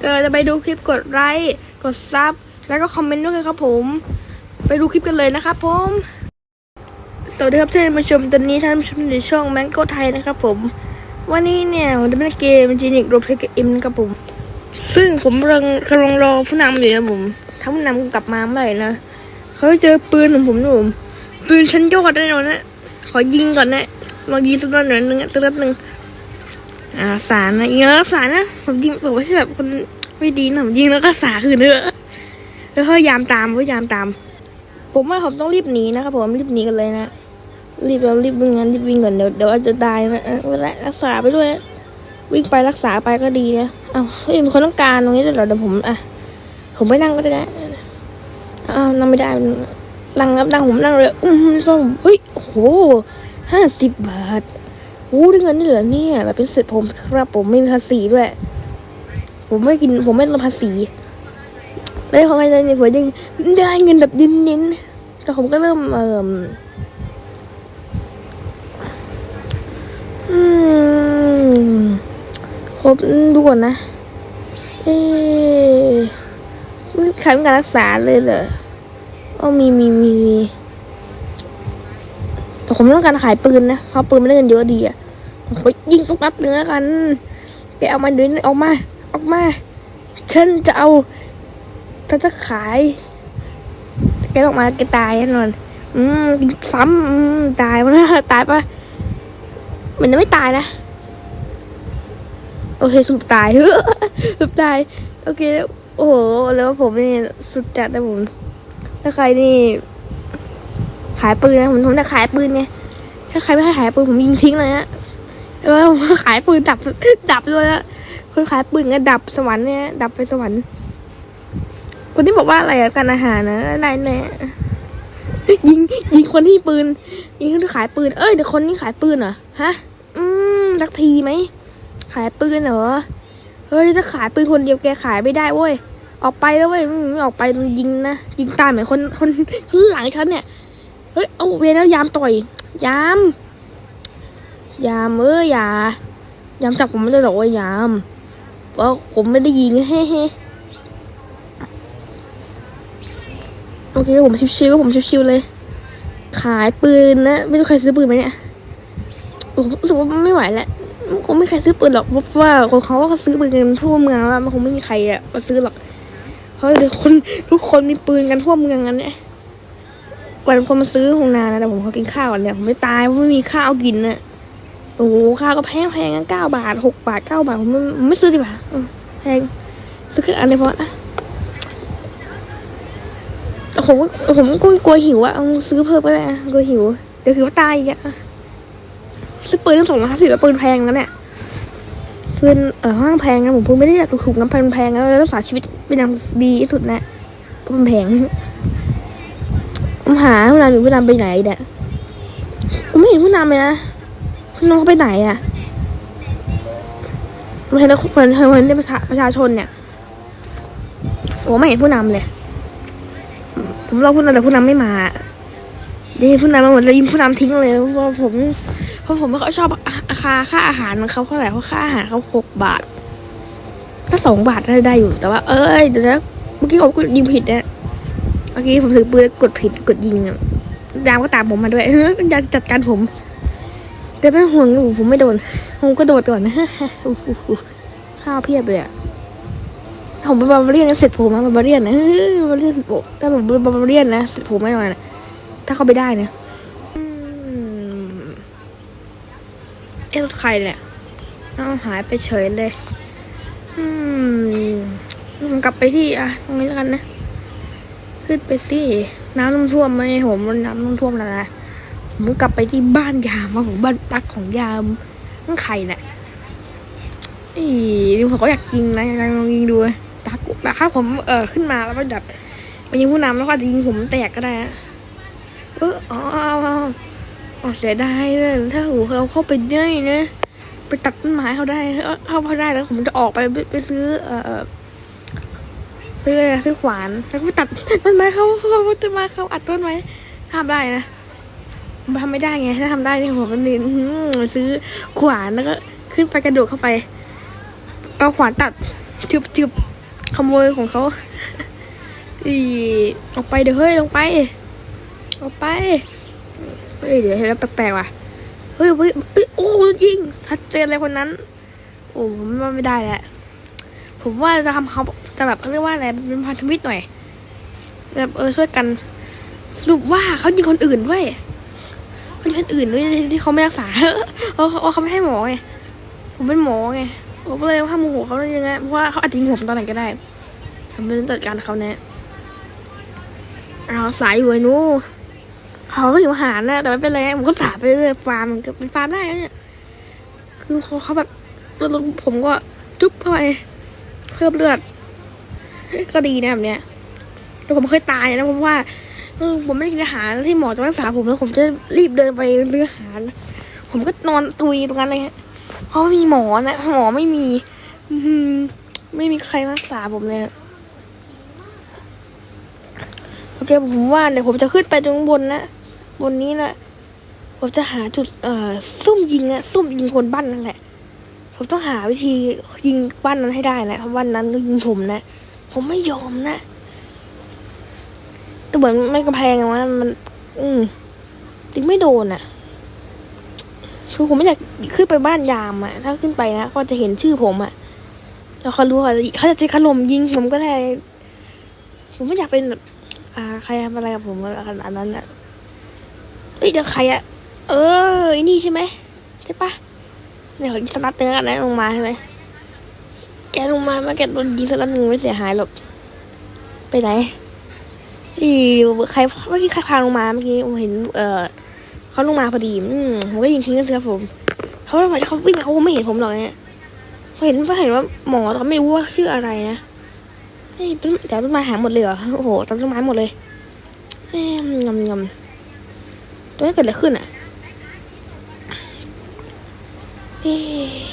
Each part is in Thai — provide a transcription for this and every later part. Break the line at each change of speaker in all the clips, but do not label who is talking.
เกิดจะไปดูคลิปกดไลค์กดซับแล้วก็คอมเมนต์ด้วยครับผม ไปดูคลิปกันเลยนะครับผม สวัสดีครับท่านผู้ชมตอนนี้ท่านผู้ชมในช่องแมงโก้ไทยนะครับผม วันนี้เนี่ยผมจะเล่นเกมจีนิกโรเพกเอิมนะครับผม ซึ่งผมกำลังกำลังรอผู้นำอยู่นะผมถ้าผู้นำกลับมาเมื่อไหร่นะเขาจะเจอปืนของผมนะผมปืนชั้นยอดแน่นอนนะขอยิงก่อนนะลองยิงสักนัดหน่อยนึงสักนัดหนึ่ง อ่าสารนะยิงแล้วก็สารนะผมยิงแบบว่าใช่แบบคนไม่ดีนะผมยิงแล้วก็สาคืนเนื้อแล้วพยายามตามพยายามตาม ผมว่าผมต้องรีบหนีนะครับผมรีบหนีกันเลยนะรีบเรารีบวิ่งกันรีบวิ่งก่อนเดี๋ยวเดี๋ยวอาจจะตายนะเวลารักษาไปด้วย วิ่งไปรักษาไปก็ดีนะเอ้าเฮ้ยมีคนต้องการตรงนี้ด้วยเหรอเดี๋ยวผมอะผมไม่นั่งก็ได้นะอ้าวนั่งไม่ได้นั่งครับนั่งผมนั่งเลยอืมก็เฮ้ยโอ้โหห้าสิบบาท อ้ได้เงินนี่เหรอเนี่ยแบบเป็นสิทธิ์ผมครับ ผมไม่มีภาษีด้วย ผมไม่กินผมไม่ลดภาษีได้ของอะไรเนี่ยผมยังได้เงินแบบเน้นๆแต่ผมก็เริ่มเอ่ออืมผมดูก่อนนะ เอ๊ะไม่ขายการรักษาเลยเหรออ๋อมีมีมีมี แต่ผมต้องการขายปืนนะเพราะปืนไม่ได้เงินเยอะดีอะผมไปยิงสักนัดหนึ่งแล้วกันแกเอามาเดินออกมาออกมาฉันจะเอาถ้าจะขาย แกออกมาแกตายแน่นอน อืมซ้ำอืมตายมั้งตายปะมันยังไม่ตายนะ โอเคสุดตายสุดตาย โอเค โอ้โห แล้วผมนี่สุดจัดนะผม ถ้าใครนี่ ขายปืนนะผมผมจะขายปืนไงถ้าใครไม่ให้ขายปืนผมยิงทิ้งเลยฮะแล้วผมขายปืนดับดับเลยอะคนขายปืนก็ดับสวรรค์เนี่ยดับไปสวรรค์ คนที่บอกว่าอะไรการอาหารนะอะไรเนี่ยิงยิงคนที่ปืน ยิงคนที่ขายปืนเอ้ยเดี๋ยวคนนี้ขายปืนเหรอฮะ อืมสักทีไหมขายปืนเหรอเฮ้ยถ้าขายปืนคนเดียวแกขายไม่ได้เว้ยออกไปแล้วเว้ยไม่ออกไปยิงนะยิงตายเหมือนคนคนคนหลังฉันเนี่ย เฮ้ย เอาเวแล้วยามต่อย ยาม ยามเอออย่ายามจับผมไม่ได้หรอกยามเพราะผมไม่ได้ยิงเฮ้เฮ้โอเคผมชิวๆผมชิวๆเลย ขายปืนนะ ไม่รู้ใครซื้อปืนไหมเนี่ยผมรู้สึกว่าไม่ไหวแล้วคงไม่ใครซื้อปืนหรอกเพราะว่าคนเขาก็ซื้อปืนกันทั่วเมืองแล้วมันคงไม่มีใครอะมาซื้อหรอกเพราะเดี๋ยคนทุกคนมีปืนกันทั่วเมืองกันเนี่ย วันคนมาซื้อคงนานะแต่ผมเขอกินข้าวก่อนเนี่ยผมไม่ตายเพราะไม่มีข้าวกินน่ะโอ้โหข้าวก็แพงแพงกันเก้าบาทหกบาทเก้าบาทผมไม่ไม่ซื้อดีกว่าแพงซื้อแค่อันเดียวพออะแต่ผมผมก็กลัวหิวอะเอาซื้อเพิ่มก็ได้กลัวหิวเดี๋ยวคือว่าตายอีกอะซื้อปืนตั้งสองร้อยห้าสิบแล้วปืนแพงแล้วเนี่ยปืนเออห้างแพงนะผมพูดไม่ได้อยากถูกน้ำพันแพงแล้วรักษาชีวิตเป็นอย่างดีที่สุดนะเพราะมันแพง หาผู้นำอยู่ผู้นำไปไหนเนี่ยผมไม่เห็นผู้นำเลยนะผู้นำเขาไปไหนอะผมเห็นแล้วคนเห็นในประชาประชาชนเนี่ยผมไม่เห็นผู้นำเลย ผมรอผู้นำแต่ผู้นำไม่มาเดี๋ยวผู้นำมาหมดเลยยิงผู้นำทิ้งเลยเพราะผมเพราะผมไม่ค่อยชอบอาคาค่าอาหารของเขาเท่าไหร่เพราะค่าอาหารเขาหกบาท ถ้าสองบาทได้ได้อยู่แต่ว่า เอ้ยเดี๋ยวนะเมื่อกี้ผมกดยิงผิดนะ เมื่อกี้ผมถือปืนกดผิดกดยิงอะดามก็ตามผมมาด้วยอยากจัดการผม แต่ไม่ห่วงผมผมไม่โดนผมก็โดดก่อนนะข้าวเพียบเลยอะผมเป็นบาร์เรียนเสร็จผมนะบาร์เรียนนะบาร์เรียนเสร็จผมถ้าผมเป็นบาร์เรียนนะเสร็จผมไม่นอนะถ้าเขาไปได้นะเอ๊ะรถใครเนี่ยเอาหายไปเฉยเลย อืมกลับไปที่อะตรงนี้แล้วกันนะ ขึ้นไปสิน้ำท่วมไหมผมน้ำท่วมแล้วนะผมกลับไปที่บ้านยามว่าผมบ้านรักของยามนั่นใครเนี่ยอีนี่ผมก็อยากยิงนะอยากลองยิงดูตากุแต่ถ้าผมเออขึ้นมาแล้วก็แบบไปยิงผู้นำแล้วก็จะยิงผมแตกก็ได้เอออ๋อเอาเอาเอเสียดายเลยถ้าหูเราเข้าไปได้นะไปตัดต้นไม้เขาได้เออเขาไปได้แล้วผมจะออกไปไปไปซื้อเอ่อ ซื้ออะไรซื้อขวาน แล้วก็ตัดต้นไม้เขาเขาต้นไม้เขาอัดต้นไม้ทำได้นะทำไม่ได้ไงถ้าทำได้เนี่ยผมมันนี่อื้อหือซื้อขวานแล้วก็ขึ้นไปกระโดดเข้าไป เอาขวานตัดทึบทึบขโมยของเขาอีออกไปเดี๋ยวเฮ้ยลงไปออกไปเฮ้ยเดี๋ยวเห็นแล้วแปลกๆว่ะเฮ้ยเฮ้ยโอ้ยิงชัดเจนเลยคนนั้น โอ้ผมไม่ได้แหละผมว่าจะทำเขา จะแบบเขาเรียกว่าอะไรเป็นพันธมิตรหน่อยแบบเออช่วยกันสรุปว่าเขายิงคนอื่นด้วยคนอื่นด้วยที่เขาไม่รักษาเพราะเขาเขาไม่ให้หมอไงผมเป็นหมอไงผมก็เลยห้ามโมโหเขาเลยยังไงเพราะว่าเขาอาจจะยิงผมตอนไหนก็ได้ผมเป็นจัดการเขาแน่เราสายอยู่ไอ้นู้เขาก็อยู่หารนะแต่ไม่เป็นไรผมก็สาไปเรื่อยฟาร์มมันก็เป็นฟาร์มได้เนี่ยคือเขาเขาแบบผมก็จุ๊บเข้าไปเพิ่มเลือด ก็ดีนะแบบเนี้ยแต่ผมเคยตายนะเพราะว่าเออผมไม่ได้กินอาหารที่หมอจะรักษาผมแล้วผมจะรีบเดินไปเลืออาหาร ผมก็นอนตุยตรงนั้นเลยฮะเพราะมีหมอนะหมอไม่มีอืไม่มีใครรักษาผมเลยโอเคผมว่าเดี๋ยวผมจะขึ้นไปตรงบนนะบนนี้แหละผมจะหาจุดเอ่อซุ่มยิงอะซุ่มยิงคนบ้านนั่นแหละ ผมต้องหาวิธียิงบ้านนั้นให้ได้นะเพราะบ้านนั้นก็ยิงผมนะ ผมไม่ยอมนะแต่เหมือนไม่กระแพงอะวะมัน อืมยิงไม่โดนอะคือผมไม่อยากขึ้นไปบ้านยามอะถ้าขึ้นไปนะก็จะเห็นชื่อผมอะแล้วเขารู้ว่าเขาจะใช้ขลมยิงผมก็เลยผมไม่อยากเป็นแบบอ่า ใครทำอะไรกับผมขนาดนั้นอะเอ้ยเดี๋ยวใครอะเออไอ้นี่ใช่ไหมใช่ปะเนี่ยเขาสนัดเนื้อกันนะลงมาใช่ไหม แกลงมามาแกโดนยิงสนัดหนึ่งไม่เสียหายหรอก ไปไหนอีใครเมื่อกี้ใครพาลงมาเมื่อกี้ผมเห็น เออเขาลงมาพอดีอืมผมก็ยิงทิ้งกันสิครับผมเขาไม่เขาวิ่งเขาไม่เห็นผมหรอกเนี่ยเขาเห็นเขาเห็นว่าหมอแต่เขาไม่รู้ว่าชื่ออะไรนะเฮ้ยเดี๋ยวต้นไม้หายหมดเลยเหรอโอ้โหต้นไม้หมดเลยเอ้ยงำงำตัวนี้เกิดอะไรขึ้นอะเอ้ย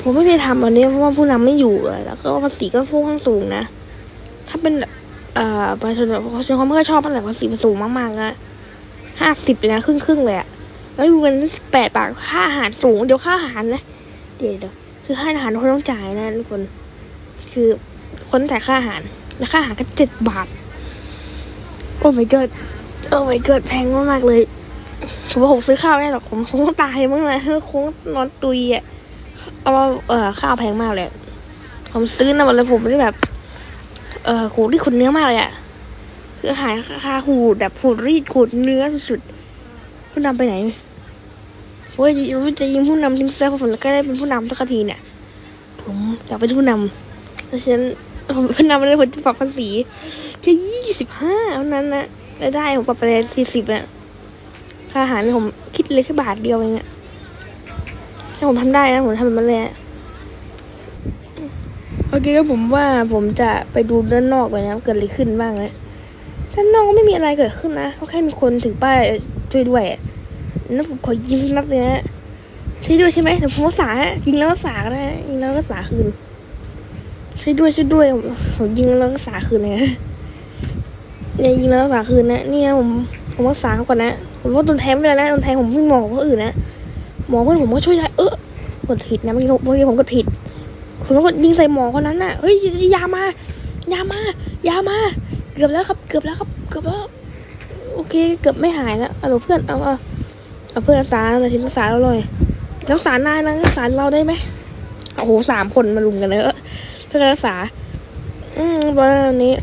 ผมไม่ได้ทำอันนี้เพราะว่าผู้นำไม่อยู่เลยแล้วก็ภาษีก็ค่อนข้างสูงนะ ถ้าเป็นเอ่อประชาชนประชาชนเขาไม่ค่อยชอบอะไรภาษีมันสูงมากๆอะห้าสิบเลยนะครึ่งครึ่งๆเลยอะแล้วอยู่กันสิบแปดบาทค่าอาหารสูงเดี๋ยวค่าอาหารนะเดี๋ยวเดี๋ยวคือค่าอาหารคนต้องจ่ายนะทุกคน คือคนจ่ายค่าอาหารแล้วค่าอาหารก็เจ็ดบาท โอ้ my god โอ้ my god แพงมากๆเลยผมว่าผมซื้อข้าวไม่ได้หรอกผมคงต้งตายมั้งนะคงนอนตุยอะ เอาว่าเออข้าวแพงมากเลย ผมซื้อนะวันเลยผมไม่ได้แบบ เออขูดรีดขูดเนื้อมากเลยอะคือหายคาขูดแบบขูดรีดขูดเนื้อสุดๆผู้นำไปไหนโอ้ยจะยิงผู้นำทิ้งเซลล์ผมแล้วก็ได้เป็นผู้นำสักทีเนี่ย ผมอยากเป็นผู้นำเพราะฉะนั้นผมเป็นผู้นำเลยผมจะปรับภาษีแค่ยี่สิบห้าเท่านั้นนะรายได้ผมปรับไปเลยสี่สิบอะค่าอาหารผมคิดเลยแค่บาทเดียวเองอะ ถ้าผมทำได้นะผมทำแบบนั้นเลยอะโอเคก็ผมว่าผมจะไปดูด้านนอกไปนะเกิดอะไรขึ้นบ้างนะด้านนอกก็ไม่มีอะไรเกิดขึ้นนะเขาแค่มีคนถือป้ายช่วยด้วยอะแล้วผมขอยิงสักนัดเลยนะช่วยด้วยใช่ไหมเดี๋ยวผมรักษาฮะยิงแล้วรักษาก็ได้ยิงแล้วรักษาคืนช่วยด้วยช่วยด้วยผมผมยิงแล้วรักษาคืนเลยนะเนี่ยยิงแล้วรักษาคืนนะเนี่ยผมผมกษาเขาก่อนนะผมว่าโดนแทงไปแล้วนะโดนแทงผมไม่หมอคนอื่นนะ หมอเพื่อนผมก็ช่วยได้เออกดผิดนะเมื่อกี้เมื่อกี้ผมกดผิดผมก็ยิงใส่หมอคนนั้นน่ะเฮ้ยยามายามายามา เกือบแล้วครับ เกือบแล้วครับ เกือบแล้วโอเค เกือบไม่หายแล้วเอาเพื่อนเอาเอาเอาเพื่อนรักษาหน่อยทีรักษาเราหน่อยรักษานายนะรักษาเราได้ไหมโอ้โหสามคนมาลุมกันเลยเออเพื่อรักษา อืมประมาณนี้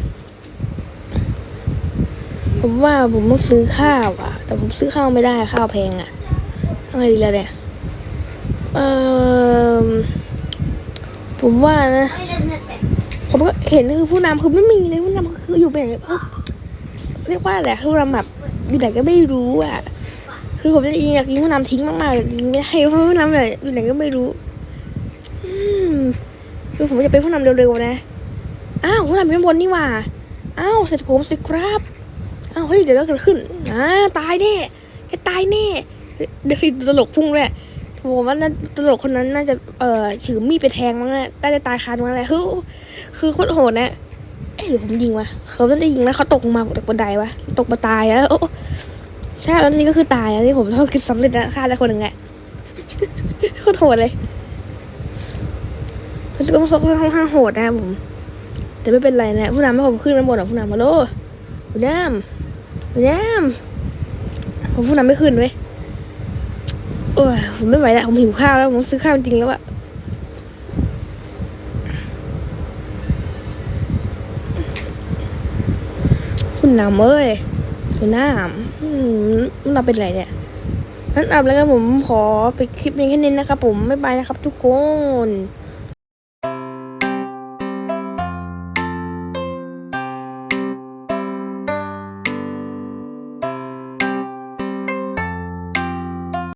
ผมว่าผมต้องซื้อข้าวอะ แต่ผมซื้อข้าวไม่ได้ข้าวแพงอะ อะไรดีล่ะเนี่ยเออผมว่านะ ผมก็เห็นคือผู้นำคือไม่มีเลยผู้นำคืออยู่ไปไหนเอ้าเรียกว่าอะไรผู้นำแบบอยู่ไหนก็ไม่รู้อะ คือผมจะยิงอยากยิงผู้นำทิ้งมากๆเลยยิงไม่ได้เพราะผู้นำแบบอยู่ไหนก็ไม่รู้คือผมจะเป็นผู้นำเร็วๆนะอ้าวผู้นำอยู่ข้างบนนี่ว่าอ้าวเสร็จผมสิครับอ้าวเฮ้ยเดี๋ยวแล้วเกิดขึ้นอ่าตายแน่แกตายแน่ เดี๋ยวคือตลกพุ่งเลยผมว่าน่าตลกคนนั้นน่าจะเอ่อถือมีดไปแทงมั้งนะน่าจะตายคาตรงนั้นแหละคือคือโคตรโหดนะเอ้ยหรือผมยิงวะเขาไม่ได้ยิงนะเขาตกมาจากบันไดวะตกมาตายแล้วโอ้ถ้าแล้วนี่ก็คือตายแล้วที่ผมต้องคิดสำเร็จนะฆ่าแล้คนหนึ่งแหละโคตรโหดเลยรู้สึกว่าเขาค่อนข้างโหดนะผม แต่ไม่เป็นไรนะผู้นำให้ผมขึ้นมาบนหรอกผู้นำมาโลผู้นำผู้นำผมผู้นำไม่ขึ้นเว้ย โอ้ยผมไม่ไหวแล้วผมหิวข้าวแล้วผมซื้อข้าวจริงแล้วอะคุณน้ำเอ้ยคุณน้ำอืมผู้ำเป็นไรเนี่ยนั่นอับแล้วครับผมขอไปดคลิปนี้แค่นี้นะครับผมไม่ไปนะครับทุกคน